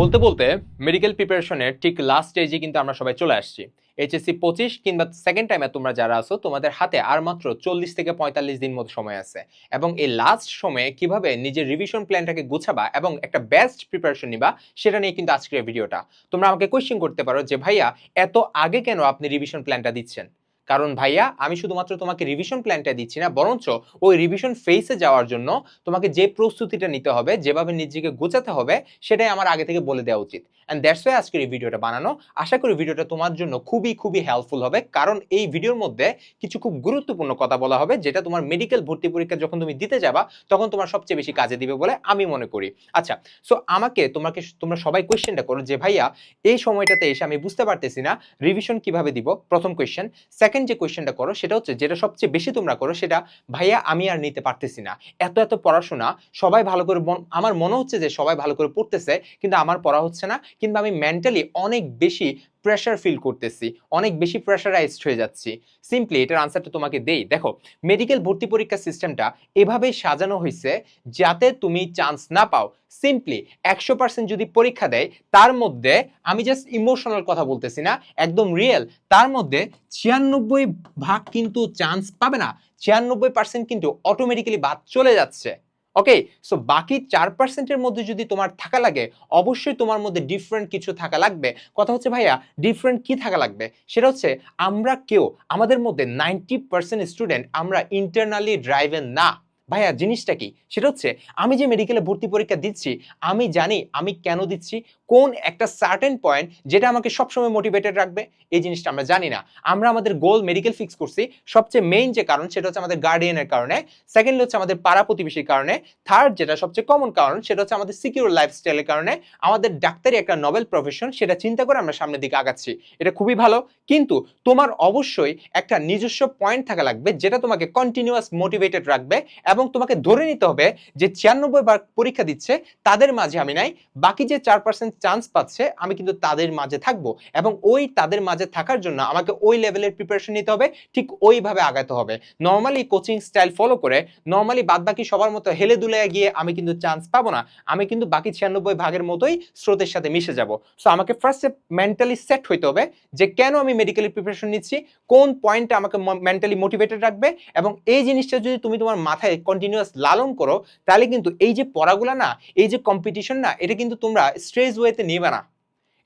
বলতে বলতে মেডিকেল প্রিপারেশনের ঠিক লাস্ট স্টেজে কিন্তু আমরা সবাই চলে আসছি। এইচএসসি পঁচিশ কিংবা সেকেন্ড টাইমে তোমরা যারা আছো, তোমাদের হাতে আর মাত্র চল্লিশ থেকে পঁয়তাল্লিশ দিন মতো সময় আছে। এবং এই লাস্ট সময়ে কীভাবে নিজের রিভিশন প্ল্যানটাকে গুছাবা এবং একটা বেস্ট প্রিপারেশন নিবা, সেটা নিয়ে কিন্তু আজকের ভিডিওটা তোমরা আমাকে কোয়েশ্চেন করতে পারো যে, ভাইয়া, এত আগে কেন আপনি রিভিশন প্ল্যানটা দিচ্ছেন? কারণ ভাইয়া, আমি শুধুমাত্র তোমাকে রিভিশন প্ল্যানটা দিচ্ছি না, বরঞ্চ ওই রিভিশন ফেসে যাওয়ার জন্য তোমাকে যে প্রস্তুতিটা নিতে হবে, যেভাবে নিজেকে গোছাতে হবে, সেটাই আমার আগে থেকে বলে দেওয়া উচিত। অ্যান্ড দ্যাটস ওয়াই আজকের এই ভিডিওটা বানানো। আশা করি ভিডিওটা তোমার জন্য খুবই খুবই হেল্পফুল হবে, কারণ এই ভিডিওর মধ্যে কিছু খুব গুরুত্বপূর্ণ কথা বলা হবে, যেটা তোমার মেডিকেল ভর্তি পরীক্ষা যখন তুমি দিতে যাবা, তখন তোমার সবচেয়ে বেশি কাজে দিবে বলে আমি মনে করি। আচ্ছা সো আমাকে তোমাকে, তোমরা সবাই কোয়েশ্চেনটা করো যে ভাইয়া, এই সময়টাতে এসে আমি বুঝতে পারতেছি না রিভিশন কীভাবে দিব? প্রথম কোয়েশ্চেন সেকেন্ড যে কোয়েশ্চেনটা করো, সেটা হচ্ছে যেটা সবচেয়ে বেশি তোমরা করো, সেটা ভাইয়া আমি আর নিতে পারতেছি না। এত এত পড়াশোনা, সবাই ভালো করে আমার মনে হচ্ছে যে সবাই ভালো করে পড়তেছে, কিন্তু আমার পড়া হচ্ছে না কিংবা আমি মেন্টালি অনেক বেশি প্রেশার ফিল করতেছি, অনেক বেশি প্রেশারাইজড হয়ে যাচ্ছি। সিম্পলি এটার আনসারটা তোমাকে দেই। দেখো মেডিকেল ভর্তি পরীক্ষা সিস্টেমটা এভাবেই সাজানো হয়েছে যাতে তুমি চান্স না পাও। সিম্পলি একশো পার্সেন্ট যদি পরীক্ষা দেয়, তার মধ্যে আমি জাস্ট ইমোশনাল কথা বলতেছি না, একদম রিয়েল তার মধ্যে ছিয়ানব্বই ভাগ কিন্তু চান্স পাবে না। ছিয়ানব্বই পার্সেন্ট কিন্তু অটোমেটিক্যালি বাদ চলে যাচ্ছে। ওকে সো বাকি চার পার্সেন্টের মধ্যে যদি তোমার থাকা লাগে, অবশ্যই তোমার মধ্যে ডিফারেন্ট কিছু থাকা লাগবে। কথা হচ্ছে ভাইয়া ডিফারেন্ট কি থাকা লাগবে? সেটা হচ্ছে, আমরা কেউ, আমাদের মধ্যে নাইনটি পার্সেন্ট স্টুডেন্ট আমরা ইন্টারনালি ড্রাইভেন না। ভাইয়া, জিনিসটা কি? সেটা হচ্ছে, আমি যে মেডিকেলে ভর্তি পরীক্ষা দিচ্ছি, আমি জানি আমি কেন দিচ্ছি, কোন একটা সার্টেন পয়েন্ট যেটা আমাকে সবসময় মোটিভেটেড রাখবে, এই জিনিসটা আমরা জানি না। আমরা আমাদের গোল মেডিকেল ফিক্স করছি, সবচেয়ে মেইন যে কারণ সেটা হচ্ছে আমাদের গার্ডিয়ানের কারণে সেকেন্ড হচ্ছে আমাদের পাড়া প্রতিবেশীর কারণে থার্ড যেটা সবচেয়ে কমন কারণ সেটা হচ্ছে আমাদের সিকিউর লাইফস্টাইলের কারণে, আমাদের ডাক্তারি একটা নোবেল প্রফেশন সেটা চিন্তা করে আমরা সামনের দিকে আগাচ্ছি। এটা খুবই ভালো, কিন্তু তোমার অবশ্যই একটা নিজস্ব পয়েন্ট থাকা লাগবে, যেটা তোমাকে কন্টিনিউয়াস মোটিভেটেড রাখবে এবং তোমাকে ধরে নিতে হবে যে ছিয়ানব্বই বার পরীক্ষা দিচ্ছে, তাদের মাঝে আমি নাই। বাকি যে চার পার্সেন্ট চান্স পাচ্ছে, আমি কিন্তু তাদের মাঝে থাকব। এবং ওই তাদের মাঝে থাকার জন্য আমাকে ওই লেভেলের প্রিপারেশন নিতে হবে, ঠিক ওইভাবে আগাতে হবে। নর্মালি কোচিং স্টাইল ফলো করে নর্মালি বাদ বাকি সবার মতো হেলে দুলে গিয়ে আমি কিন্তু চান্স পাবো না। আমি কিন্তু বাকি ছিয়ানব্বই ভাগের মতোই স্রোতের সাথে মিশে যাব। সো আমাকে ফার্স্টে মেন্টালি সেট হইতে হবে যে কেন আমি মেডিকেলি প্রিপারেশন নিচ্ছি, কোন পয়েন্টটা আমাকে মেন্টালি মোটিভেটেড রাখবে, এবং এই জিনিসটা যদি তুমি তোমার মাথায় কন্টিনিউয়াস লালন করো, তাহলে কিন্তু এই যে পড়াগুলা না, এই যে কম্পিটিশন না, এটা কিন্তু তোমরা স্ট্রেস ওয়েতে নেবে না।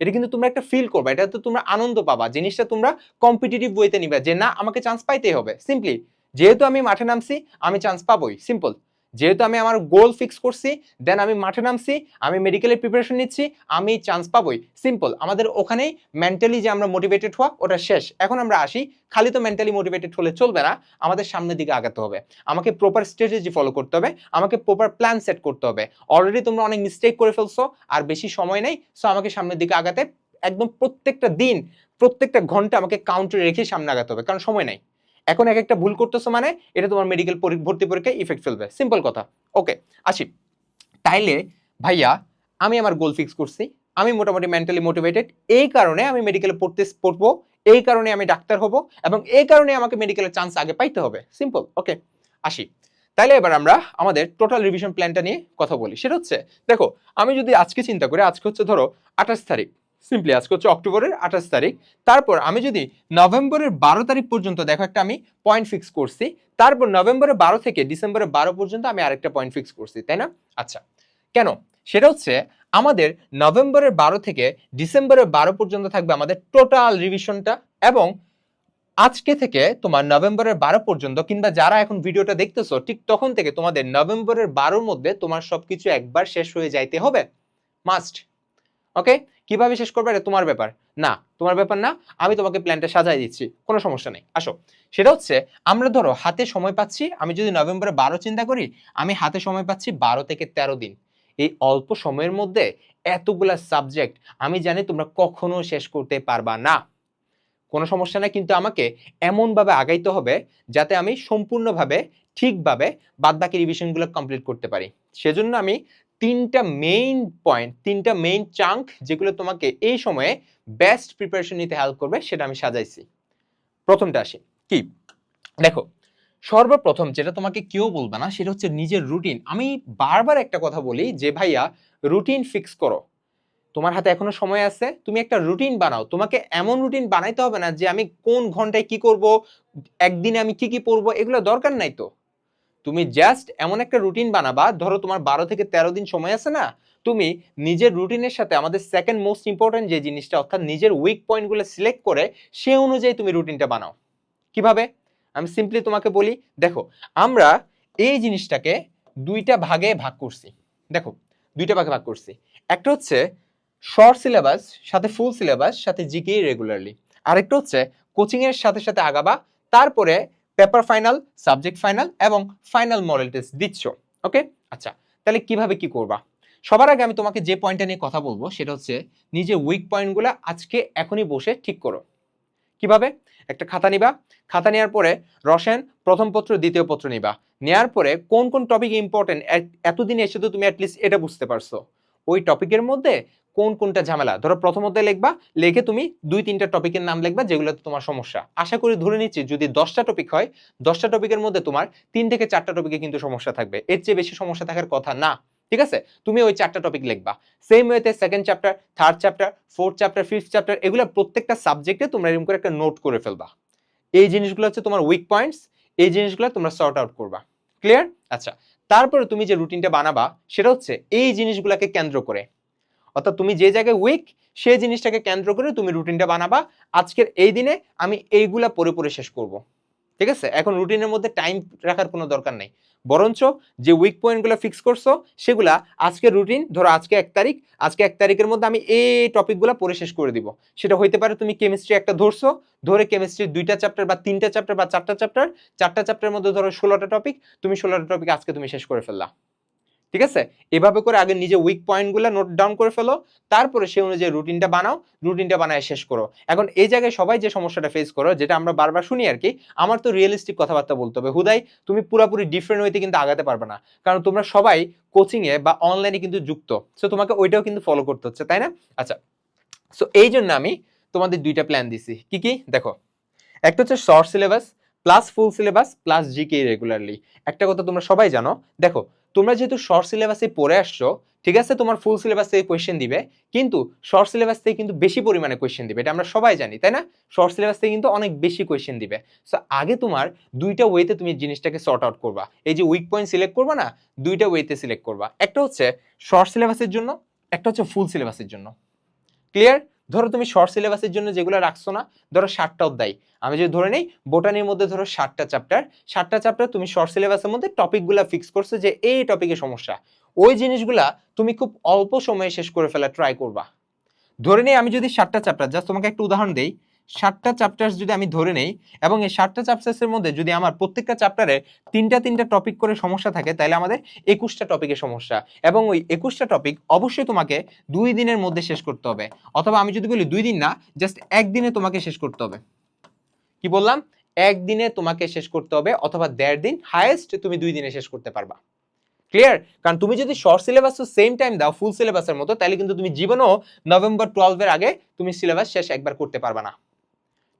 এটা কিন্তু তোমরা একটা ফিল করবা, এটা তো তোমরা আনন্দ পাবা, জিনিসটা তোমরা কম্পিটিটিভ ওয়েতে নিবে যে না, আমাকে চান্স পাইতেই হবে। সিম্পলি যেহেতু আমি মাঠে নামছি, আমি চান্স পাবোই সিম্পল যেহেতু আমি আমার গোল ফিক্স করছি দেন আমি মাঠে নামছি, আমি মেডিকেলের প্রিপারেশন নিচ্ছি, আমি চান্স পাবোই। সিম্পল আমাদের ওখানেই মেন্টালি যে আমরা মোটিভেটেড হওয়া, ওটা শেষ। এখন আমরা আসি, খালি তো মেন্টালি মোটিভেটেড হলে চলবে না, আমাদের সামনের দিকে আগাতে হবে। আমাকে প্রপার স্ট্র্যাটেজি ফলো করতে হবে, আমাকে প্রপার প্ল্যান সেট করতে হবে। অলরেডি তোমরা অনেক মিস্টেক করে ফেলছো, আর বেশি সময় নেই সো আমাকে সামনের দিকে আগাতে একদম প্রত্যেকটা দিন, প্রত্যেকটা ঘণ্টা আমাকে কাউন্টারে রেখে সামনে আগাতে হবে, কারণ সময় নেই। এখন এক একটা ভুল করতেছো মানে এটা তোমার মেডিকেল ভর্তি পরীক্ষায় ইফেক্ট ফেলবে। সিম্পল কথা। ওকে আসি। তাইলে, ভাইয়া, আমি আমার গোল ফিক্স করছি। আমি মোটামুটি মেন্টালি মোটিভেটেড এই কারণে আমি মেডিকেলে পড়তে, পড়ব। এই কারণে আমি ডাক্তার হব এবং এই কারণে আমাকে মেডিকেলের চান্স আগে পাইতে হবে। সিম্পল ওকে আসি। তাইলে এবার আমরা আমাদের টোটাল রিভিশন প্ল্যানটা নিয়ে কথা বলি। সেটা হচ্ছে, দেখো, আমি যদি আজকে চিন্তা করি, আজকে হচ্ছে ধরো আঠাশ তারিখ। সিম্পলি আজকে হচ্ছে অক্টোবরের আঠাশ তারিখ। তারপর আমি যদি নভেম্বরের বারো তারিখ পর্যন্ত, দেখো একটা আমি পয়েন্ট ফিক্স করছি, তারপর নভেম্বরের বারো থেকে ডিসেম্বরের বারো পর্যন্ত আমি আরেকটা পয়েন্ট ফিক্স করছি, তাই না? আচ্ছা কেন? সেটা হচ্ছে আমাদের নভেম্বরের বারো থেকে ডিসেম্বরের বারো পর্যন্ত থাকবে আমাদের টোটাল রিভিশনটা এবং আজকে থেকে তোমার নভেম্বরের বারো পর্যন্ত কিংবা যারা এখন ভিডিওটা দেখতেছো, ঠিক তখন থেকে তোমাদের নভেম্বরের বারোর মধ্যে তোমার সবকিছু একবার শেষ হয়ে যাইতে হবে। মাস্ট ওকে কীভাবে শেষ করবে এটা তোমার ব্যাপার। না, তোমার ব্যাপার না, আমি তোমাকে প্ল্যানটা সাজাই দিচ্ছি, কোনো সমস্যা নেই। আসো। সেটা হচ্ছে, আমরা ধরো হাতে সময় পাচ্ছি, আমি যদি নভেম্বরে বারো চিন্তা করি, আমি হাতে সময় পাচ্ছি বারো থেকে তেরো দিন। এই অল্প সময়ের মধ্যে এতগুলা সাবজেক্ট আমি জানি তোমরা কখনো শেষ করতে পারবা না। কোনো সমস্যা নাই, কিন্তু আমাকে এমনভাবে আগাইতে হবে যাতে আমি সম্পূর্ণভাবে, ঠিকভাবে বাদবাকি রিভিশনগুলো কমপ্লিট করতে পারি। সেজন্য আমি তিনটা মেইন পয়েন্ট তিনটা মেইন চাঙ্ক যেগুলো তোমাকে এই সময়ে বেস্ট প্রিপারেশন নিতে হেল্প করবে, সেটা আমি সাজাইছি। প্রথমটা আসি, কি? দেখো, সর্বপ্রথম যেটা তোমাকে কেউ বলবে না, সেটা হচ্ছে নিজের রুটিন আমি বারবার একটা কথা বলি যে, ভাইয়া রুটিন ফিক্স করো। তোমার হাতে এখনও সময় আছে, তুমি একটা রুটিন বানাও। তোমাকে এমন রুটিন বানাইতে হবে না যে, আমি কোন ঘন্টায় কি করব, একদিনে আমি কি কি পড়ব, এগুলো দরকার নাই তো। তুমি জাস্ট এমন একটা রুটিন বানাবা, ধরো তোমার বারো থেকে তেরো দিন সময় আছে না, তুমি নিজের রুটিনের সাথে আমাদের সেকেন্ড মোস্ট ইম্পর্টেন্ট যে জিনিসটা, অর্থাৎ নিজের উইক পয়েন্টগুলো সিলেক্ট করে, সে অনুযায়ী তুমি রুটিনটা বানাও। কীভাবে? আমি সিম্পলি তোমাকে বলি, দেখো, আমরা এই জিনিসটাকে দুইটা ভাগে ভাগ করছি। দেখো, দুইটা ভাগে ভাগ করছি। একটা হচ্ছে শর্ট সিলেবাস সাথে ফুল সিলেবাস সাথে জিকে রেগুলারলি আরেকটা হচ্ছে কোচিংয়ের সাথে সাথে আগাবা, তারপরে পেপার ফাইনাল সাবজেক্ট ফাইনাল এবং ফাইনাল মডেল টেস্ট দিচ্ছ ওকে আচ্ছা তাহলে কীভাবে কি করবা? সবার আগে আমি তোমাকে যে পয়েন্টটা নিয়ে কথা বলব সেটা হচ্ছে নিজে উইক পয়েন্টগুলো আজকে এখনই বসে ঠিক করো। কীভাবে? একটা খাতা নিবা, খাতা নেওয়ার পরে রসায়ন প্রথম পত্র, দ্বিতীয় পত্র নিবা। নেওয়ার পরে কোন কোন টপিক ইম্পর্টেন্ট এতদিনে এসে তো তুমি অ্যাটলিস্ট এটা বুঝতে পারছ। ওই টপিকের মধ্যে কোন কোনটা ঝামেলা? ধরো প্রথম অধ্যায় লিখবা, লিখে তুমি দুই, তিনটা টপিকের নাম লিখবা যেগুলোতে তোমার সমস্যা। আশা করি ধরে নিচ্ছি যদি দশটা টপিক হয়, দশটা টপিকের মধ্যে তোমার তিন থেকে চারটা টপিকে কিন্তু সমস্যা থাকবে। এর চেয়ে বেশি সমস্যা থাকার কথা না, ঠিক আছে? তুমি ওই চারটা টপিক লিখবা। সেম ওয়েতে second chapter third chapter fourth chapter fifth chapter এগুলো প্রত্যেকটা সাবজেক্টে তোমরা এরকম করে একটা নোট করে ফেলবা। এই জিনিসগুলো হচ্ছে তোমার উইক পয়েন্টস এই জিনিসগুলো তোমরা সর্ট আউট করবা। ক্লিয়ার আচ্ছা তারপরে তুমি যে রুটিনটা বানাবা, সেটা হচ্ছে এই জিনিসগুলোকে কেন্দ্র করে। অর্থাৎ তুমি যে জায়গায় উইক সেই জিনিসটাকে কেন্দ্র করে তুমি রুটিনটা বানাবা। আজকের এই দিনে আমি এইগুলা পরে পরে শেষ করব। ঠিক আছে? এখন রুটিনের মধ্যে টাইম রাখার কোনো দরকার নেই। বরঞ্চ যে উইক পয়েন্টগুলো ফিক্স করছ, সেগুলা আজকের রুটিন ধরো আজকে এক তারিখ, আজকে এক তারিখের মধ্যে আমি এই টপিকগুলো পরে শেষ করে দিব। সেটা হইতে পারে তুমি কেমিস্ট্রি একটা ধরছো, ধরে কেমিস্ট্রির দুইটা চ্যাপ্টার বা তিনটা চ্যাপ্টার বা চারটা চ্যাপ্টার চারটা চ্যাপ্টারের মধ্যে ধরো ষোলোটা টপিক তুমি ষোলোটা টপিক আজকে তুমি শেষ করে ফেললা। ঠিক আছে? এভাবে করে আগে নিজে উইক পয়েন্টগুলো নোট ডাউন করে ফেলো, তারপরে সেই অনুযায়ী রুটিনটা বানাও রুটিনটা বানায় শেষ করো। এখন এই জায়গায় সবাই যে সমস্যাটা ফেস করো, যেটা আমরা বারবার শুনি আর কি, আমার তো রিয়েলিস্টিক কথাবার্তা বলতে হবে। হুদাই, তুমি পুরোপুরি ডিফারেন্ট ওয়েতে কিন্তু আগাতে পারবে না। কারণ তোমরা সবাই কোচিংয়ে বা অনলাইনে কিন্তু যুক্ত। সো তোমাকে ওইটাও কিন্তু ফলো করতে হচ্ছে, তাই না? আচ্ছা সো এই জন্য আমি তোমাদের দুইটা প্ল্যান দিছি। কি কি? দেখো, একটা হচ্ছে short syllabus plus full syllabus plus GK regularly একটা কথা তোমরা সবাই জানো, দেখো তোমরা যেহেতু শর্ট সিলেবাসে পড়ে আসছো, ঠিক আছে? তোমার ফুল সিলেবাস থেকে কোয়েশ্চেন দিবে, কিন্তু শর্ট সিলেবাস থেকে কিন্তু বেশি পরিমাণে কোয়েশ্চেন দিবে, এটা আমরা সবাই জানি, তাই না? শর্ট সিলেবাস থেকে কিন্তু অনেক বেশি কোয়েশ্চেন দিবে। সো আগে তোমার দুইটা ওয়েতে তুমি জিনিসটাকে সর্ট আউট করবা। এই যে উইক পয়েন্ট সিলেক্ট করবা না, দুইটা ওয়েতে সিলেক্ট করবা। একটা হচ্ছে শর্ট সিলেবাসের জন্য, একটা হচ্ছে ফুল সিলেবাসের জন্য। ক্লিয়ার ধরো তুমি শর্ট সিলেবাসের জন্য যেগুলো রাখছো না, ধরো ষাটটা অধ্যায়। আমি যদি ধরে নিই বোটানির মধ্যে ধরো ষাটটা চ্যাপ্টার ষাটটা চ্যাপ্টার তুমি শর্ট সিলেবাসের মধ্যে টপিকগুলো ফিক্স করছ যে এই টপিকে সমস্যা। ওই জিনিসগুলা তুমি খুব অল্প সময়ে শেষ করে ফেলা ট্রাই করবা। ধরে নিই, আমি যদি ষাটটা চ্যাপ্টার জাস্ট তোমাকে একটা উদাহরণ দেই ষাটটা চ্যাপ্টার্স যদি আমি ধরে নেই এবং এই ষাটটা চ্যাপ্টার্সের মধ্যে যদি আমার প্রত্যেকটা চ্যাপ্টারে তিনটা তিনটা টপিক করে সমস্যা থাকে, তাহলে আমাদের একুশটা টপিকের সমস্যা। এবং ওই একুশটা টপিক অবশ্যই তোমাকে দুই দিনের মধ্যে শেষ করতে হবে। অথবা আমি যদি বলি দুই দিন না জাস্ট একদিনে তোমাকে শেষ করতে হবে। কি বললাম? একদিনে তোমাকে শেষ করতে হবে অথবা দেড় দিন হায়েস্ট তুমি দুই দিনে শেষ করতে পারবা। ক্লিয়ার কারণ তুমি যদি শর্ট সিলেবাস তো সেম টাইম দাও ফুল সিলেবাসের মতো, তাহলে কিন্তু তুমি জীবনও নভেম্বর টুয়েলভের আগে তুমি সিলেবাস শেষ একবার করতে পারবা না।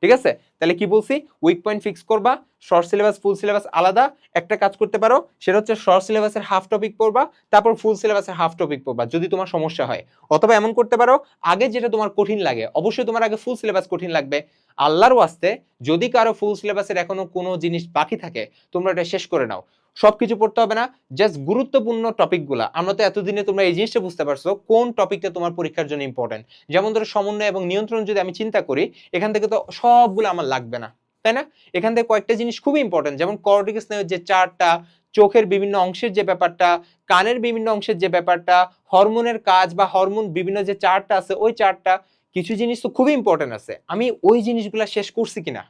ঠিক আছে? তাহলে কি বলছি? উইক পয়েন্ট ফিক্স করবা শর্ট সিলেবাস ফুল সিলেবাস আলাদা। একটা কাজ করতে পারো, সেটা হচ্ছে শর্ট সিলেবাসের হাফ টপিক পড়বা, তারপর ফুল সিলেবাসের হাফ টপিক পড়বা, যদি তোমার সমস্যা হয়। অথবা এমন করতে পারো, আগে যেটা তোমার কঠিন লাগে, অবশ্যই তোমার আগে ফুল সিলেবাস কঠিন লাগবে। আল্লাহর ওয়াস্তে যদি কারও ফুল সিলেবাসের এখনও কোনো জিনিস বাকি থাকে, তোমরা এটা শেষ করে নাও। সবকিছু পড়তে হবে না। জাস্ট গুরুত্বপূর্ণ টপিকগুলো আমরা তো এতদিনে তোমরা এই জিনিসটা বুঝতে পারছ, কোন টপিকটা তোমার পরীক্ষার জন্য ইম্পর্টেন্ট যেমন ধরো সমন্বয় এবং নিয়ন্ত্রণ যদি আমি চিন্তা করি, এখান থেকে তো সবগুলো আমার লাগবে না, তাই না? এখান থেকে কয়েকটা জিনিস খুবই ইম্পর্টেন্ট যেমন কর্টিক স্নায়ুর যে চারটা, চোখের বিভিন্ন অংশের যে ব্যাপারটা, কানের বিভিন্ন অংশের যে ব্যাপারটা হরমোনের কাজ বা হরমোন বিভিন্ন যে চারটা আছে, ওই চারটা, কিছু জিনিস তো খুবই ইম্পর্টেন্ট আছে। আমি ওই জিনিসগুলো শেষ করছি কিনা,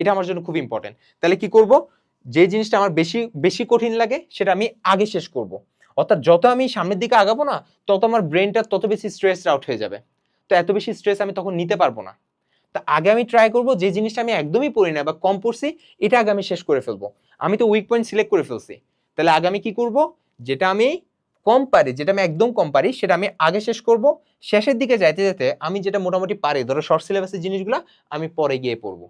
এটা আমার জন্য খুব ইম্পর্টেন্ট তাহলে কি করব? যে জিনিসটা আমার বেশি বেশি কঠিন লাগে, সেটা আমি আগে শেষ করব। অর্থাৎ যত আমি সামনের দিকে আগাবো না, তত আমার ব্রেনটা তত বেশি স্ট্রেস আউট হয়ে যাবে। তো এত বেশি স্ট্রেস আমি তখন নিতে পারব না। তা আগে আমি ট্রাই করব যে জিনিসটা আমি একদমই পড়ি না বা কম পড়ছি, এটা আগে আমি শেষ করে ফেলব। আমি তো উইক পয়েন্ট সিলেক্ট করে ফেলছি। তাহলে আগে আমি কি করব? যেটা আমি কম পারি, যেটা আমি একদম কম পারি, সেটা আমি আগে শেষ করব। শেষের দিকে যাইতে যেতে আমি যেটা মোটামুটি পারি, ধরো শর্ট সিলেবাসের জিনিসগুলো, আমি পরে গিয়ে পড়ব।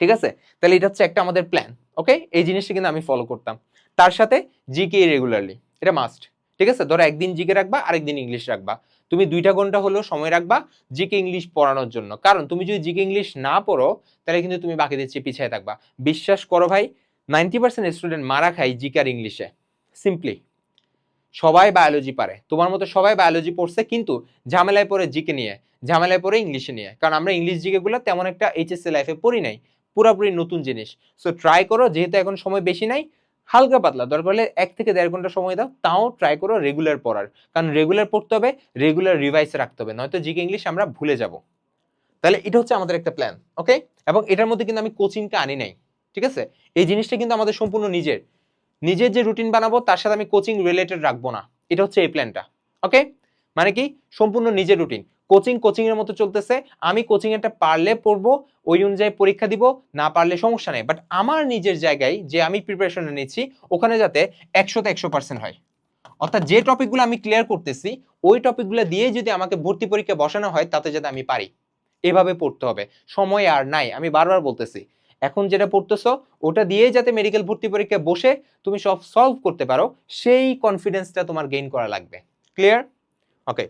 ঠিক আছে? তাহলে এটা হচ্ছে একটা আমাদের প্ল্যান ওকে এই জিনিসটা কিন্তু আমি ফলো করতাম। তার সাথে জিকে রেগুলারলি এটা মাস্ট ঠিক আছে? ধরো একদিন জিকে রাখবা, আরেকদিন ইংলিশ রাখবা। তুমি দুইটা ঘণ্টা হলেও সময় রাখবা জিকে ইংলিশ পড়ানোর জন্য। কারণ তুমি যদি জিকে ইংলিশ না পড়ো, তাহলে কিন্তু তুমি বাকিদের চেয়ে পিছিয়ে থাকবা। বিশ্বাস করো ভাই নাইনটি পার্সেন্ট স্টুডেন্ট মারা খায় জিকে আর ইংলিশে। সিম্পলি সবাই বায়োলজি পারে। তোমার মতো সবাই বায়োলজি পড়ছে, কিন্তু ঝামেলায় পড়ে জিকে নিয়ে, ঝামেলায় পড়ে ইংলিশে নিয়ে। কারণ আমরা ইংলিশ জিকেগুলো তেমন একটা এইচএসসি লাইফে পড়ি নাই। পুরোপুরি নতুন জিনিস। সো ট্রাই করো, যেহেতু এখন সময় বেশি নাই, হালকা পাতলা। দরকার হলে এক থেকে দেড় ঘণ্টা সময় দাও, তাও ট্রাই করো রেগুলার পড়ার। কারণ রেগুলার পড়তে হবে রেগুলার রিভাইস রাখতে হবে, নয়তো জিকে ইংলিশ আমরা ভুলে যাব। তাহলে এটা হচ্ছে আমাদের একটা প্ল্যান ওকে এবং এটার মধ্যে কিন্তু আমি কোচিংকে আনি নাই, ঠিক আছে? এই জিনিসটা কিন্তু আমাদের সম্পূর্ণ নিজের। নিজের যে রুটিন বানাবো, তার সাথে আমি কোচিং রিলেটেড রাখব না। এটা হচ্ছে এই প্ল্যানটা ওকে মানে কি? সম্পূর্ণ নিজের রুটিন কোচিং কোচিং এর মতো চলতেছে। আমি কোচিং এরটা পারলে পড়ব, ওই অনুযায়ী পরীক্ষা দিব, না পারলে সমস্যা নেই। বাট আমার নিজের জায়গায় যে আমি প্রিপারেশন নিচ্ছি, ওখানে যাতে একশোতে একশো পার্সেন্ট হয়। অর্থাৎ যে টপিকগুলো আমি ক্লিয়ার করতেছি, ওই টপিকগুলো দিয়ে যদি আমাকে ভর্তি পরীক্ষা বসানো হয়, তাতে যাতে আমি পারি। এভাবে পড়তে হবে। সময় আর নাই, আমি বারবার বলতেছি। এখন যেটা পড়তেছো, ওটা দিয়ে যাতে মেডিকেল ভর্তি পরীক্ষায় বসে তুমি সব সলভ করতে পারো, সেই কনফিডেন্সটা তোমার গেইন করা লাগবে। ক্লিয়ার ওকে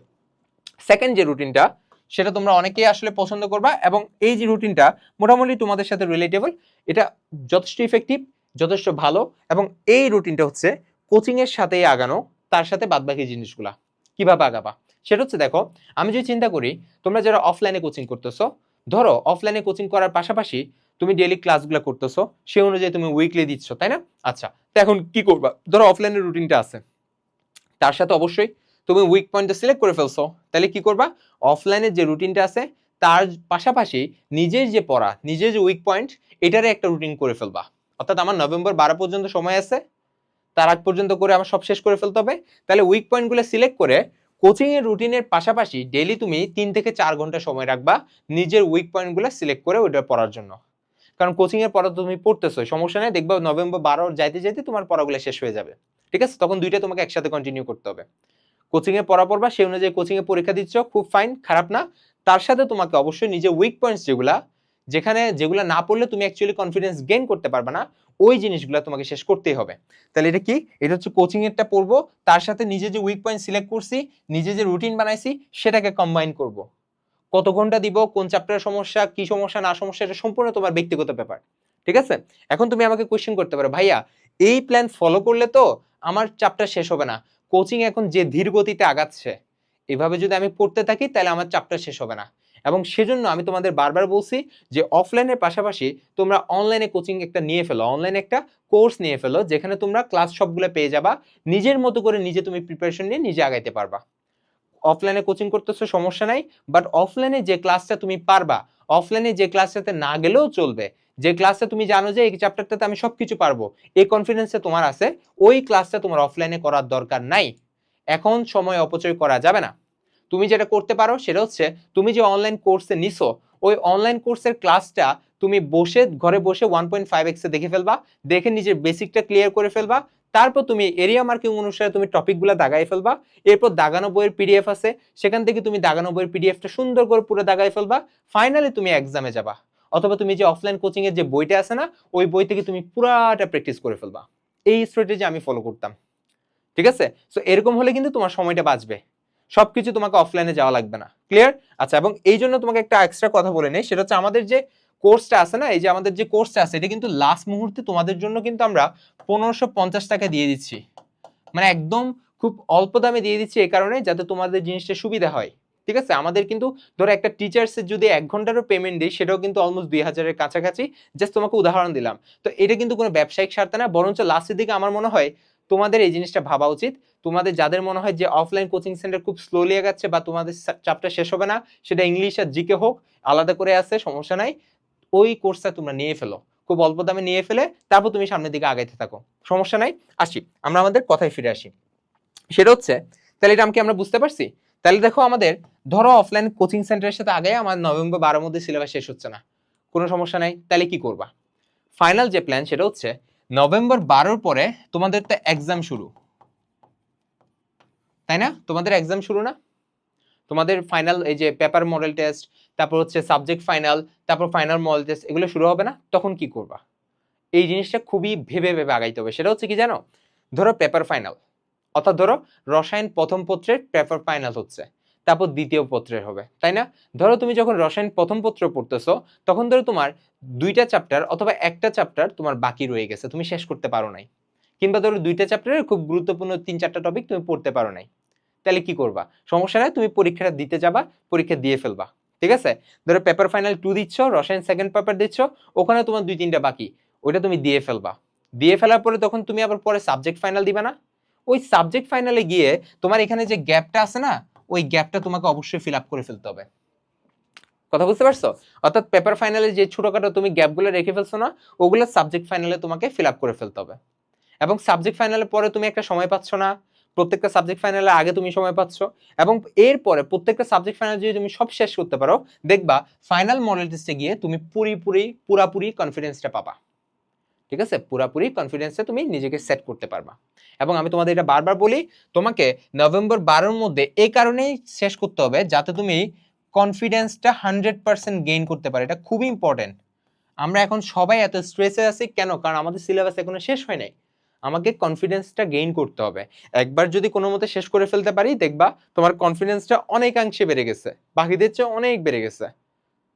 সেকেন্ড যে রুটিনটা সেটা তোমরা অনেকেই আসলে পছন্দ করবা এবং এই যে রুটিনটা মোটামুটি তোমাদের সাথে রিলেটেবল এটা যথেষ্ট ইফেক্টিভ যথেষ্ট ভালো এবং এই রুটিনটা হচ্ছে কোচিং এর সাথেই আগানো, তার সাথে বাদবাকি জিনিসগুলা। কীভাবে আগাবা? সেটা হচ্ছে দেখো, আমি যদি চিন্তা করি, তোমরা যারা অফলাইনে কোচিং করতেছো, ধরো অফলাইনে কোচিং করার পাশাপাশি তুমি ডেলি ক্লাসগুলো করতেছো সেই অনুযায়ী তুমি উইকলি দিচ্ছ, তাই না? আচ্ছা তো এখন কি করবা? ধরো অফলাইনের রুটিনটা আছে। তার সাথে অবশ্যই তুমি উইক পয়েন্টটা সিলেক্ট করে ফেলছো, তাহলে কি করবা? অফলাইনের যে রুটিনটা আছে, তার পাশাপাশি নিজের যে পড়া, নিজের যে উইক পয়েন্ট এটারে একটা রুটিন করে ফেলবা। অর্থাৎ আমার নভেম্বর বারো পর্যন্ত সময় আছে, তার আগ পর্যন্ত করে আমার সব শেষ করে ফেলতে হবে। তাহলে উইক পয়েন্টগুলো সিলেক্ট করে কোচিং এর রুটিনের পাশাপাশি ডেলি তুমি তিন থেকে চার ঘণ্টা সময় রাখবা নিজের উইক পয়েন্টগুলো সিলেক্ট করে ওইটা পড়ার জন্য। কারণ কোচিং এর পড়া তুমি পড়তেছো সমস্যা নেই, দেখবা নভেম্বর বারো যাইতে যাইতে তোমার পড়াগুলো শেষ হয়ে যাবে। ঠিক আছে? তখন দুইটা তোমাকে একসাথে কন্টিনিউ করতে হবে। কোচিং এ পড়া পড়বা সেই অনুযায়ী কোচিং এ পরীক্ষা দিচ্ছ, খুব ফাইন খারাপ না। তার সাথে তোমাকে অবশ্যই নিজের উইক পয়েন্টস যেগুলা, যেখানে যেগুলো না পড়লে তুমি অ্যাকচুয়ালি কনফিডেন্স গেইন করতে পারবে না, ওই জিনিসগুলো তোমাকে শেষ করতেই হবে। তাহলে এটা কি? এটা হচ্ছে কোচিং এরটা পড়ব, তার সাথে নিজে যে উইক পয়েন্ট সিলেক্ট করছি, নিজে যে রুটিন বানাইছি, সেটাকে কম্বাইন করব। কত ঘণ্টা দিব, কোন চ্যাপ্টারের সমস্যা, কি সমস্যা, না সমস্যা, এটা সম্পূর্ণ তোমার ব্যক্তিগত ব্যাপার। ঠিক আছে? এখন তুমি আমাকে কোয়েশ্চেন করতে পারো, ভাইয়া, এই প্ল্যান ফলো করলে তো আমার চ্যাপ্টার শেষ হবে না। কোচিং এখন যে ধীর গতিতে আগাচ্ছে, এভাবে যদি আমি পড়তে থাকি, তাহলে আমার চাপটা শেষ হবে না। এবং সেজন্য আমি তোমাদের বারবার বলছি যে অফলাইনের পাশাপাশি তোমরা অনলাইনে কোচিং একটা নিয়ে ফেলো, অনলাইনে একটা কোর্স নিয়ে ফেলো, যেখানে তোমরা ক্লাস সবগুলো পেয়ে যাবা, নিজের মতো করে নিজে তুমি প্রিপারেশন নিয়ে নিজে আগাইতে পারবা। অফলাইনে কোচিং করতেছো, সমস্যা নাই বাট অফলাইনে যে ক্লাসটা তুমি পারবা, অফলাইনে যে ক্লাসটাতে না গেলেও চলবে যে ক্লাসটা তুমি জানো যে এই চ্যাপ্টারটাতে আমি সবকিছু পারব, এই কনফিডেন্সে তোমার আছে, ওই ক্লাসটা তোমার অফলাইনে করার দরকার নাই। এখন সময় অপচয় করা যাবে না। তুমি যেটা করতে পারো সেটা হচ্ছে, তুমি যে অনলাইন কোর্সে নিছো, ওই অনলাইন কোর্সের ক্লাসটা তুমি বসে, ঘরে বসে ওয়ান পয়েন্ট ফাইভ এক্সে দেখে ফেলবা, দেখে নিজের বেসিকটা ক্লিয়ার করে ফেলবা, তারপর তুমি এরিয়া মার্কিং অনুসারে তুমি টপিকগুলো দাগাই ফেলবা, এরপর দাগানো বইয়ের পিডিএফ আছে, সেখান থেকে তুমি দাগানো বইয়ের পিডিএফটা সুন্দর করে পুরো দাগাই ফেলবা ফাইনালি তুমি এক্সামে যাবা। অথবা তুমি যে অফলাইন কোচিং এর যে বইটা আছে না, ওই বই থেকে তুমি পুরাটা প্র্যাকটিস করে ফেলবা। এই স্ট্র্যাটেজি আমি ফলো করতাম। ঠিক আছে? সো এরকম হলে কিন্তু তোমার সময়টা বাঁচবে। সবকিছু তোমাকে অফলাইনে যাওয়া লাগবে না। ক্লিয়ার আচ্ছা এবং এই জন্য তোমাকে একটা এক্সট্রা কথা বলে নেই। সেটা হচ্ছে আমাদের যে কোর্সটা আছে না, এই যে আমাদের যে কোর্সটা আছে, এটা কিন্তু লাস্ট মুহূর্তে তোমাদের জন্য কিন্তু আমরা পনেরোশো পঞ্চাশ টাকা দিয়ে দিচ্ছি। মানে একদম খুব অল্প দামে দিয়ে দিচ্ছি এই কারণে, যাতে তোমাদের জিনিসটা সুবিধা হয়। ঠিক আছে? আমাদের কিন্তু ধরো একটা টিচার্সের যদি এক ঘন্টারও পেমেন্ট দিই, সেটাও কিন্তু অলমোস্ট দুই হাজারের কাছাকাছি। জাস্ট তোমাকে উদাহরণ দিলাম। তো এটা কিন্তু কোনো ব্যবসায়িক স্বার্থে না, বরঞ্চ লাস্টের দিকে আমার মনে হয় তোমাদের এই জিনিসটা ভাবা উচিত। তোমাদের যাদের মনে হয় যে অফলাইন কোচিং সেন্টার খুব স্লোলি আগাচ্ছে বা তোমাদের চাপটা শেষ হবে না, সেটা ইংলিশ আর জিকে হোক, আলাদা করে আছে, সমস্যা নাই। ওই কোর্সটা তোমরা নিয়ে ফেলো। খুব অল্প দামে নিয়ে ফেলে, তারপর তুমি সামনের দিকে আগাইতে থাকো। সমস্যা নাই। আসি, আমরা আমাদের কথায় ফিরে আসি। সেটা হচ্ছে, তাহলে এটা আমি আমরা বুঝতে পারছি? তাহলে দেখো আমাদের, ধরো অফলাইন কোচিং সেন্টারের সাথে আগে আমার নভেম্বর বারোর মধ্যে সিলেবাস শেষ হচ্ছে না। কোনো সমস্যা নাই, তাহলে কি করবা? ফাইনাল যে প্ল্যান সেটা হচ্ছে, নভেম্বর বারোর পরে তোমাদের তো এক্সাম শুরু। তাই না? তোমাদের এক্সাম শুরু না? তোমাদের ফাইনাল এই যে পেপার মডেল টেস্ট তারপর হচ্ছে সাবজেক্ট ফাইনাল তারপর ফাইনাল মডেল টেস্ট এগুলো শুরু হবে না? তখন কি করবা? এই জিনিসটা খুবই ভেবে ভেবে আগাইতে হবে। সেটা হচ্ছে কি জানো? ধরো পেপার ফাইনাল অর্থাৎ ধরো রসায়ন প্রথম পত্রের পেপার ফাইনাল হচ্ছে, তারপর দ্বিতীয় পত্রের হবে, তাই না? ধরো তুমি যখন রসায়ন প্রথম পত্র পড়তেছো, তখন ধরো তোমার দুইটা চ্যাপ্টার অথবা একটা চ্যাপ্টার তোমার বাকি রয়ে গেছে, তুমি শেষ করতে পারো নাই। কিংবা ধরো দুইটা চ্যাপ্টারের খুব গুরুত্বপূর্ণ তিন চারটা টপিক তুমি পড়তে পারো নাই। তাহলে কি করবা? সমস্যা নাই, তুমি পরীক্ষাটা দিতে যাবা, পরীক্ষা দিয়ে ফেলবা, ঠিক আছে? ধরো পেপার ফাইনাল টু দিচ্ছ, রসায়ন সেকেন্ড পেপার দিচ্ছ, ওখানে তোমার দুই তিনটা বাকি, ওইটা তুমি দিয়ে ফেলবা। দিয়ে ফেলার পরে তখন তুমি আবার পরে সাবজেক্ট ফাইনাল দিবে না? ওই সাবজেক্ট ফাইনালে গিয়ে তোমার এখানে যে গ্যাপটা আছে না, ওই গ্যাপটা তোমাকে অবশ্যই ফিল আপ করে ফেলতে হবে। কথা বুঝতে পারছ? অর্থাৎ পেপার ফাইনালে যে ছোটখাটো তুমি গ্যাপগুলো রেখে ফেলছো না, ওগুলো সাবজেক্ট ফাইনালে তোমাকে ফিল আপ করে ফেলতে হবে। এবং সাবজেক্ট ফাইনালের পরে তুমি একটা সময় পাচ্ছ না, প্রত্যেকটা সাবজেক্ট ফাইনালে আগে তুমি সময় পাচ্ছ, এবং এরপরে প্রত্যেকটা সাবজেক্ট ফাইনাল যদি তুমি সব শেষ করতে পারো, দেখবা ফাইনাল মডেল টেস্টে গিয়ে তুমি পুরিপুরি পুরাপুরি কনফিডেন্সটা পাবা। ঠিক আছে? পুরাপুরি কনফিডেন্সে তুমি নিজেকে সেট করতে পারবা। এবং আমি তোমাদের এটা বারবার বলি, তোমাকে নভেম্বর বারোর মধ্যে এই কারণেই শেষ করতে হবে যাতে তুমি কনফিডেন্সটা হান্ড্রেড পার্সেন্ট গেইন করতে পারো। এটা খুবই ইম্পর্টেন্ট আমরা এখন সবাই এত স্ট্রেসে আছি কেন? কারণ আমাদের সিলেবাস এখনও শেষ হয় নাই। আমাকে কনফিডেন্সটা গেইন করতে হবে। একবার যদি কোনো মতে শেষ করে ফেলতে পারি, দেখবা তোমার কনফিডেন্সটা অনেকাংশে বেড়ে গেছে। বাকিদের চেয়ে অনেক বেড়ে গেছে।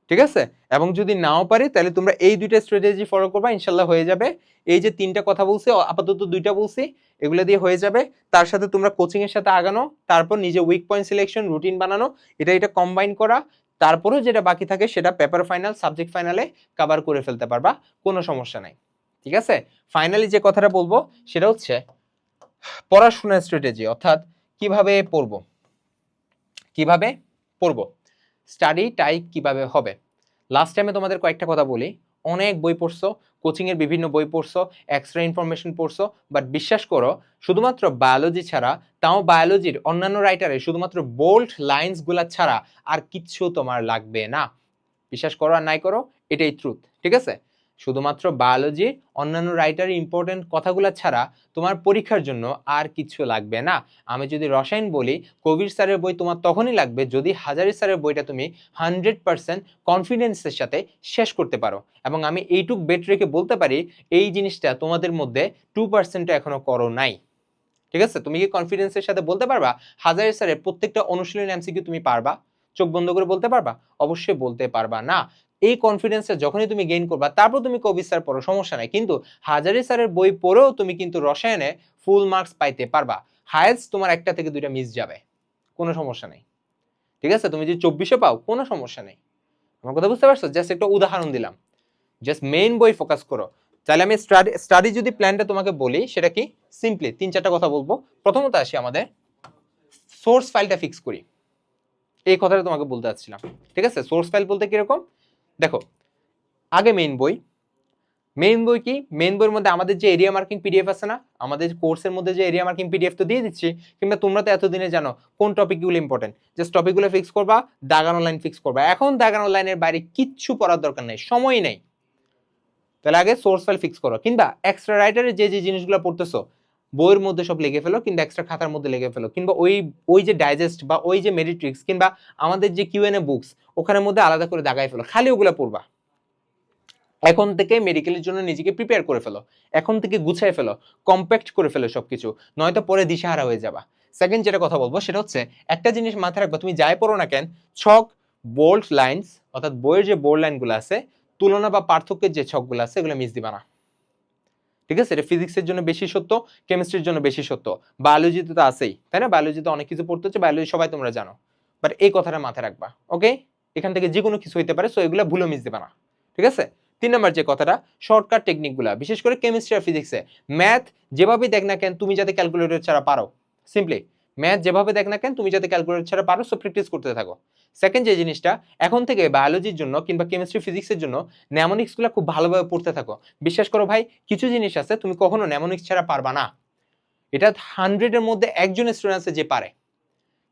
ঠিক আছে? এবং যদি নাও পারি, তাহলে তোমরা এই দুইটা স্ট্র্যাটেজি ফলো করবা, ইনশাল্লাহ হয়ে যাবে। এই যে তিনটা কথা বলছি আপাতত দুইটা বলছি, এগুলো দিয়ে হয়ে যাবে। তার সাথে তোমরা কোচিং এর সাথে আগানো, তারপর নিজে উইক পয়েন্ট সিলেকশন রুটিন বানানো, এটা এটা কম্বাইন করা, তারপরেও যেটা বাকি থাকে সেটা পেপার ফাইনাল সাবজেক্ট ফাইনালে কভার করে ফেলতে পারবা, কোনো সমস্যা নাই। ঠিক আছে? ফাইনালি যে কথাটা বলব, সেটা হচ্ছে পড়াশোনার স্ট্র্যাটেজি অর্থাৎ কীভাবে পড়ব? কীভাবে পড়ব? স্টাডি টাইপ কীভাবে হবে? লাস্ট টাইমে তোমাদের কয়েকটা কথা বলি। অনেক বই পড়ছো কোচিংয়ের বিভিন্ন বই পড়ছো এক্সট্রা ইনফরমেশন পড়ছো বাট বিশ্বাস করো, শুধুমাত্র বায়োলজি ছাড়া, তাও বায়োলজির অন্যান্য রাইটারে শুধুমাত্র বোল্ড লাইন্সগুলা ছাড়া আর কিচ্ছু তোমার লাগবে না। বিশ্বাস করো আর নাই করো, এটাই ট্রুথ ঠিক আছে? শুধুমাত্র বায়োলজির অন্যান্য রাইটারের ইম্পর্টেন্ট কথাগুলো ছাড়া তোমার পরীক্ষার জন্য আর কিছু লাগবে না। আমি যদি রসায়ন বলি, কবির স্যারের বই তোমার তখনই লাগবে যদি হাজারি স্যারের বইটা তুমি হান্ড্রেড পার্সেন্ট কনফিডেন্সের সাথে শেষ করতে পারো। এবং আমি এইটুক বেট রেখে বলতে পারি, এই জিনিসটা তোমাদের মধ্যে টু পার্সেন্টও এখনও করো নাই। ঠিক আছে? তুমি কি কনফিডেন্সের সাথে বলতে পারবা? হাজারি স্যারের প্রত্যেকটা অনুশীলন এমসিকিউ তুমি পারবা? চোখ বন্ধ করে বলতে পারবা? অবশ্যই বলতে পারবা না। এই কনফিডেন্সটা যখনই তুমি গেইন করবা, তারপর তুমি কবি স্যার পড়ো, সমস্যা নাই। কিন্তু হাজারি স্যারের বই পড়েও তুমি কিন্তু রসায়নে ফুল মার্কস পাইতে পারবা। হায়েস্ট তোমার একটা থেকে দুইটা মিস যাবে। কোনো সমস্যা নেই। ঠিক আছে? তুমি যদি চব্বিশে পাও, কোনো সমস্যা নেই। আমার কথা বুঝতে পারছ? জাস্ট একটা উদাহরণ দিলাম। জাস্ট মেইন বই ফোকাস করো। তাহলে আমি স্টাডি স্টাডি যদি প্ল্যানটা তোমাকে বলি, সেটা কি? সিম্পলি তিন চারটা কথা বলব। প্রথমত আসি আমাদের সোর্স ফাইলটা ফিক্স করি। এই কথাটা তোমাকে বলতে চাচ্ছিলাম। ঠিক আছে? সোর্স ফাইল বলতে কীরকম? দেখো, আগে মেইন বই। মেইন বই কি? মেইন বইয়ের মধ্যে আমাদের যে এরিয়া মার্কিং পিডিএফ আছে না, আমাদের কোর্সের মধ্যে যে এরিয়া মার্কিং পিডিএফ তো দিয়ে দিচ্ছি, কিংবা তোমরা তো এতদিনে জানো কোন টপিকগুলো ইম্পর্টেন্ট জাস্ট টপিকগুলো ফিক্স করবা দাগানো লাইন ফিক্স করবা। এখন দাগানো লাইনের বাইরে কিচ্ছু পড়ার দরকার নেই সময় নেই। তাহলে আগে সোর্স ফাইল ফিক্স করো। কিংবা এক্সট্রা রাইটারে যে যে জিনিসগুলো পড়তেছো বইয়ের মধ্যে সব লিখে ফেলো কিংবা এক্সট্রা খাতার মধ্যে লিখে ফেলো কিংবা ওই ওই যে ডাইজেস্ট বা ওই যে মেরিট্রিক্স কিংবা আমাদের যে কিউএনএ বুকস ওখানের মধ্যে আলাদা করে দাগাই ফেলো। খালি ওগুলো পড়বা। এখন থেকে মেডিকেলের জন্য নিজেকে প্রিপেয়ার করে ফেলো। এখন থেকে গুছাই ফেলো। কম্প্যাক্ট করে ফেলো সবকিছু। নয়তো পরে দিশাহারা হয়ে যাবা। সেকেন্ড যেটা কথা বলব সেটা হচ্ছে, একটা জিনিস মাথায় রাখব, তুমি যাই পড়ো না কেন, ছক বোল্ড লাইন্স অর্থাৎ বইয়ের যে বোল্ড লাইনগুলো আছে, তুলনা বা পার্থক্যের যে ছকগুলো আছে, এগুলো মিস দিবা না। ঠিক আছে? এটা ফিজিক্সের জন্য বেশি সত্য কেমিস্ট্রির জন্য বেশি সত্য। বায়োলজিতে তো আছেই, তাই না? বায়োলজিতে অনেক কিছু পড়তে হচ্ছে বায়োলজি সবাই তোমরা জানো। বাট এই কথাটা মাথায় রাখবা ওকে এখান থেকে যে কোনো কিছু হইতে পারে সো এগুলো ভুলে মিস দেবে না, ঠিক আছে? তিন নম্বর যে কথাটা শর্টকাট টেকনিকগুলো বিশেষ করে কেমিস্ট্রি আর ফিজিক্সে ম্যাথ যেভাবেই দেখ না কেন, তুমি যাতে ক্যালকুলেটর ছাড়া পারো সিম্পলি ম্যাথ যেভাবে দেখ না কেন, তুমি যাতে ক্যালকুলেটর ছাড়া পারো সো প্র্যাকটিস করতে থাকো। সেকেন্ড যে জিনিসটা, এখন থেকে বায়োলজির জন্য কিংবা কেমিস্ট্রি ফিজিক্সের জন্য ন্যামোনিক্সগুলো খুব ভালোভাবে পড়তে থাকো। বিশ্বাস করো ভাই, কিছু জিনিস আছে, তুমি কখনো ন্যামোনিক্স ছাড়া পারবা না। এটা হান্ড্রেডের মধ্যে একজন স্টুডেন্ট আছে যে পারে।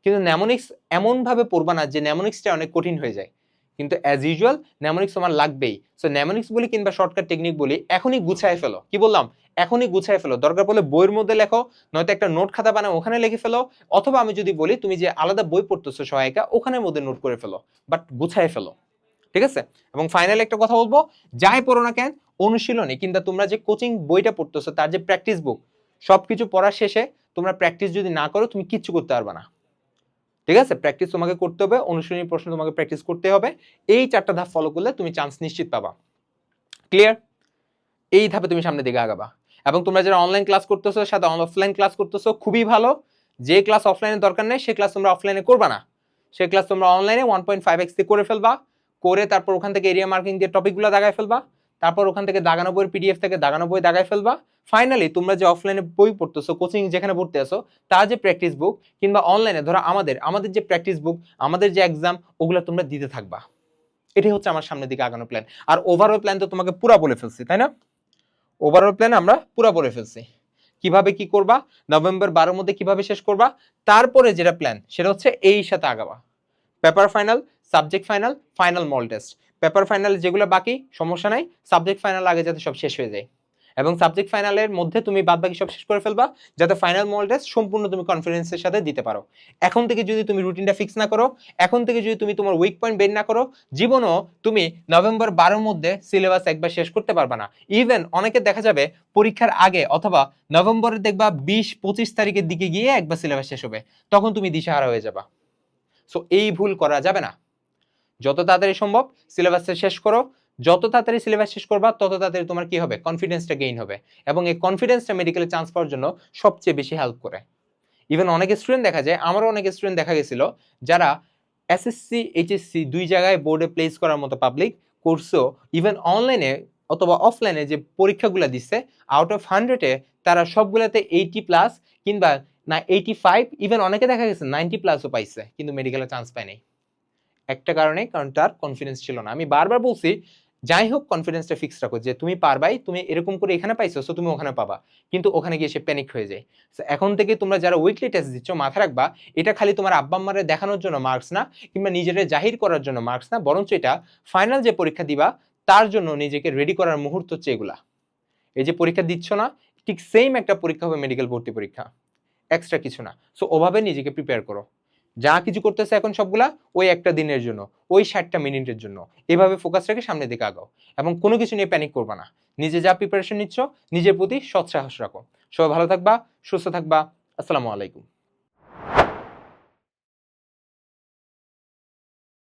কিন্তু ন্যামোনিক্স এমনভাবে পড়বা না যে ন্যামোনিক্সটা অনেক কঠিন হয়ে যায়। কিন্তু অ্যাজ ইউজুয়াল ন্যামোনিক্স তোমার লাগবেই। সো ন্যামোনিক্স বলি কিংবা শর্টকাট টেকনিক বলি, এখনই গুছায় ফেলো। কি বললাম? এখনই গুছায় ফেলো। দরকার পড়লে বইয়ের মধ্যে লেখো, নয়তো একটা নোট খাতা বানাও, ওখানে লিখে ফেলো, অথবা আমি যদি বলি, তুমি যে আলাদা বই পড়তেছো সহায়িকা, ওখানের মধ্যে নোট করে ফেলো বাট গুছায় ফেলো। ঠিক আছে? এবং ফাইনালি একটা কথা বলব, যাই পড়ো না কেন, অনুশীলনে কিংবা তোমরা যে কোচিং বইটা পড়তেছো, তার যে প্র্যাকটিস বুক সবকিছু পড়ার শেষে তোমরা প্র্যাকটিস যদি না করো, তুমি কিচ্ছু করতে পারবে না। ঠিক আছে? প্র্যাকটিস তোমাকে করতে হবে, অনুশীলনী প্রশ্ন তোমাকে প্র্যাকটিস করতে হবে। এই চারটা ধাপ ফলো করলে তুমি চান্স নিশ্চিত পাবা। ক্লিয়ার এই ধাপে তুমি সামনের দিকে আগাবা। এবং তোমরা যারা অনলাইন ক্লাস করতেছো, সাথে অফলাইন ক্লাস করতেছো, খুবই ভালো। যে ক্লাস অফলাইনে দরকার নেই, সে ক্লাস তোমরা অফলাইনে করবা না। সে ক্লাস তোমরা অনলাইনে ওয়ান পয়েন্ট ফাইভ এক্স দিয়ে করে ফেলবা। করে তারপর ওখান থেকে এরিয়া মার্কিং দিয়ে টপিকগুলো দাগায় ফেলবা। তারপর ওখান থেকে দাগানো বইয়ের পিডিএফ থেকে দাগানো বই দাগায় ফেলবা। ফাইনালি তোমরা যে অফলাইনে বই পড়তেছো কোচিং যেখানে পড়তে আসো তার যে প্র্যাকটিস বুক কিংবা অনলাইনে ধরো আমাদের আমাদের যে প্র্যাকটিস বুক আমাদের যে এক্সাম ওগুলো তোমরা দিতে থাকবা। এটাই হচ্ছে আমার সামনের দিকে আগানো প্ল্যান আর ওভারঅল প্ল্যান তো তোমাকে পুরা বলে ফেলছি, তাই না? ওভারঅল প্ল্যান আমরা পুরা বলে ফেলছি। কীভাবে কি করবা? নভেম্বর বারোর মধ্যে কীভাবে শেষ করবা? তারপরে যেটা প্ল্যান সেটা হচ্ছে এই সাথে আগাবা। Paper final subject final final model test paper final যেগুলো বাকি, সমস্যা নাই সাবজেক্ট ফাইনাল আগে যাতে সব শেষ হয়ে যায়। এবং সাবজেক্ট ফাইনালের মধ্যে তুমি বাদ বাকি সব শেষ করে ফেলবা, যাতে ফাইনাল মল টেস্ট সম্পূর্ণ তুমি কনফিডেন্সের সাথে দিতে পারো। এখন থেকে যদি তুমি রুটিনটা ফিক্স না করো, এখন থেকে যদি তুমি তোমার উইক পয়েন্ট বের না করো, জীবনও তুমি নভেম্বর বারোর মধ্যে সিলেবাস একবার শেষ করতে পারবে না। ইভেন অনেকে দেখা যাবে পরীক্ষার আগে অথবা নভেম্বরে দেখবা বিশ, পঁচিশ তারিখের দিকে গিয়ে একবার সিলেবাস শেষ হবে, তখন তুমি দিশাহারা হয়ে যাবা। সো এই ভুল করা যাবে না। যত তাড়াতাড়ি সম্ভব সিলেবাসটা শেষ করো যত তাড়াতাড়ি সিলেবাস শেষ করবা, তত তাড়াতাড়ি তোমার কি হবে? কনফিডেন্সটা গেইন হবে। এবং এই কনফিডেন্সটা মেডিকেলে চান্স পাওয়ার জন্য সবচেয়ে বেশি হেল্প করে। ইভেন অনেক স্টুডেন্ট দেখা যায়, আমারও অনেক স্টুডেন্ট দেখা গেছিল, যারা এসএসসি এইচএসসি দুই জায়গায় বোর্ডে প্লেস করার মতো পাবলিক কোর্সও ইভেন অনলাইনে অথবা অফলাইনে যে পরীক্ষাগুলো দিচ্ছে আউট অফ হান্ড্রেডে তারা সবগুলোতে এইটি প্লাস কিংবা না এইটি ফাইভ ইভেন অনেকে দেখা গেছে নাইনটি প্লাসও পাইছে, কিন্তু মেডিকেলে চান্স পায়নি। একটা কারণে, কারণ তার কনফিডেন্স ছিল না। আমি বারবার বলছি যাই হোক কনফিডেন্সটা ফিক্স রাখো যে তুমি পারবাই, তুমি এরকম করে এখানে পাইছো সো তুমি ওখানে পাবা। কিন্তু ওখানে গিয়ে সে প্যানিক হয়ে যায়। এখন থেকে তোমরা যারা উইকলি টেস্ট দিচ্ছ মাথা রাখবা, এটা খালি তোমার আব্বা আম্মারে দেখানোর জন্য মার্কস না, কিংবা নিজেরে জাহির করার জন্য মার্কস না, বরঞ্চ এটা ফাইনাল যে পরীক্ষা দিবা, তার জন্য নিজেকে রেডি করার মুহূর্ত হচ্ছে এগুলা। এই যে পরীক্ষা দিচ্ছ না, ঠিক সেম একটা পরীক্ষা হবে মেডিকেল ভর্তি পরীক্ষা। এক্সট্রা কিছু না। সো ওভাবে নিজেকে প্রিপেয়ার করো। যা কিছু করতেছে এখন সবগুলা ওই একটা দিনের জন্য, ওই ষাটটা মিনিটের জন্য। এভাবে ফোকাস রেখে সামনের দিকে আগাও এবং কোনো কিছু নিয়ে প্যানিক করবা না। নিজে যা প্রিপারেশন নিচ্ছ, নিজের প্রতি সৎসাহস রাখো। সবাই ভালো থাকবা, সুস্থ থাকবা। আসসালামু আলাইকুম।